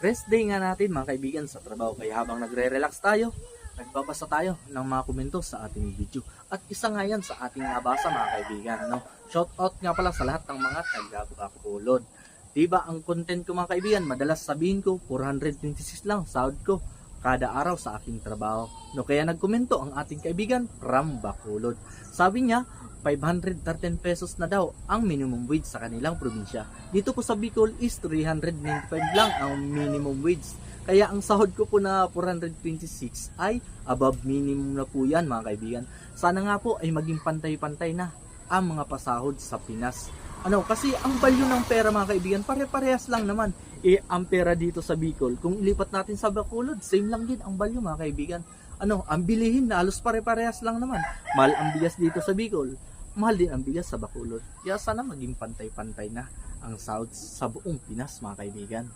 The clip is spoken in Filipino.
rest day nga natin mga kaibigan sa trabaho. Kaya habang nagre-relax tayo, nagbabasa tayo ng mga komento sa ating video. At isa nga yan sa ating nabasa mga kaibigan. No? Shout out nga pala sa lahat ng mga taga-Bacolod. Diba ang content ko mga kaibigan, madalas sabihin ko 426 lang sahod ko kada araw sa aking trabaho. No, kaya nagkomento ang ating kaibigan from Bacolod. Sabi niya, 513 pesos na daw ang minimum wage sa kanilang probinsya. Dito po sa Bicol is 395 lang ang minimum wage. Kaya ang sahod ko po na 426 ay above minimum na po yan mga kaibigan. Sana nga po ay maging pantay-pantay na ang mga pasahod sa Pinas. Ano, kasi ang value ng pera mga kaibigan, pare-parehas lang naman. Eh, ang pera dito sa Bicol, kung ilipat natin sa Bacolod, same lang din ang value mga kaibigan. Ano, ang bilihin na halos pare-parehas lang naman. Mahal ang bigas dito sa Bicol, mahal din ang bigas sa Bacolod. Kaya sana maging pantay-pantay na ang sahod sa buong Pinas mga kaibigan.